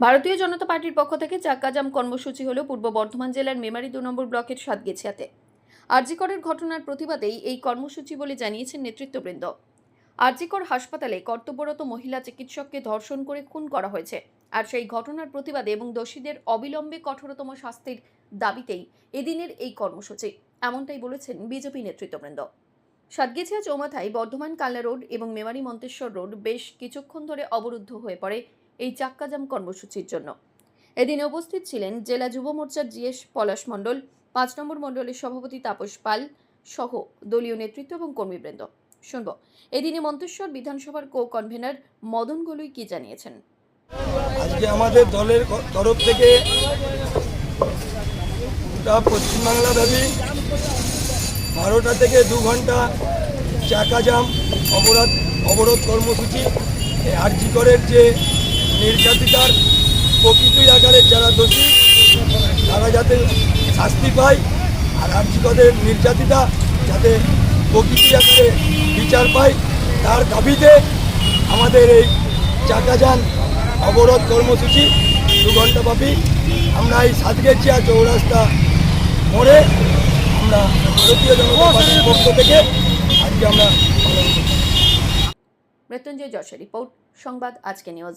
ভারতীয় জনতা পার্টির পক্ষ থেকে চাক্কাজাম কর্মসূচি হল পূর্ব বর্ধমান জেলার মেমারি দু নম্বর ব্লকের সাতগেছিয়াতে। আরজিকরের ঘটনার প্রতিবাদেই এই কর্মসূচি বলে জানিয়েছেন নেতৃত্ববৃন্দ। আরজিকর হাসপাতালে কর্তব্যরত মহিলা চিকিৎসককে ধর্ষণ করে খুন করা হয়েছে। আর সেই ঘটনার প্রতিবাদে এবং দোষীদের অবিলম্বে কঠোরতম শাস্তির দাবিতেই এদিনের এই কর্মসূচি। এমনটাই বলেছেন বিজেপি নেতৃত্ববৃন্দ। সাতগেছিয়া চৌমাথায় বর্ধমান কাল্লা রোড এবং মেমারি মন্তেশ্বর রোড বেশ কিছুক্ষণ ধরে অবরুদ্ধ হয়ে পড়ে। এই চাক্কাজাম কর্মসূচির জন্য। এদিনে উপস্থিত ছিলেন জেলা যুব মোর্চার জিএস পলাশ মণ্ডল, পাঁচ নম্বর মণ্ডলের সভাপতি তাপস পাল সহ দলীয় নেতৃত্ব এবং কর্মীবৃন্দ। শুনব এদিনে মন্তেশ্বর বিধানসভার কো কনভেনার মদন গলুই কি জানিয়েছেন? আজকে আমাদের দলের তরফ থেকে পশ্চিমবাংলা ব্যাপী বারোটা থেকে দু ঘণ্টা চাকা জাম অবরোধ অবরোধ কর্মসূচি এই আরজিকরের যে নির্যাতিতার প্রকৃত আকারের যারা দোষী, তারা যাতে শাস্তি পায়। আর আরজিকরের নির্যাতিতা যাতে প্রকৃতি আকারে বিচার পায়, তার দাবিতে আমাদের এই চাকাযান অবরোধ কর্মসূচি দু ঘন্টাব্যাপী আমরা এই সাতগেছিয়া চৌরাস্তা মোড়ে আমরা ভারতীয় জনতা পার্টির পক্ষ থেকে আজকে আমরা মৃত্যুঞ্জয় যশের রিপোর্ট, সংবাদ, আজকে নিউজ।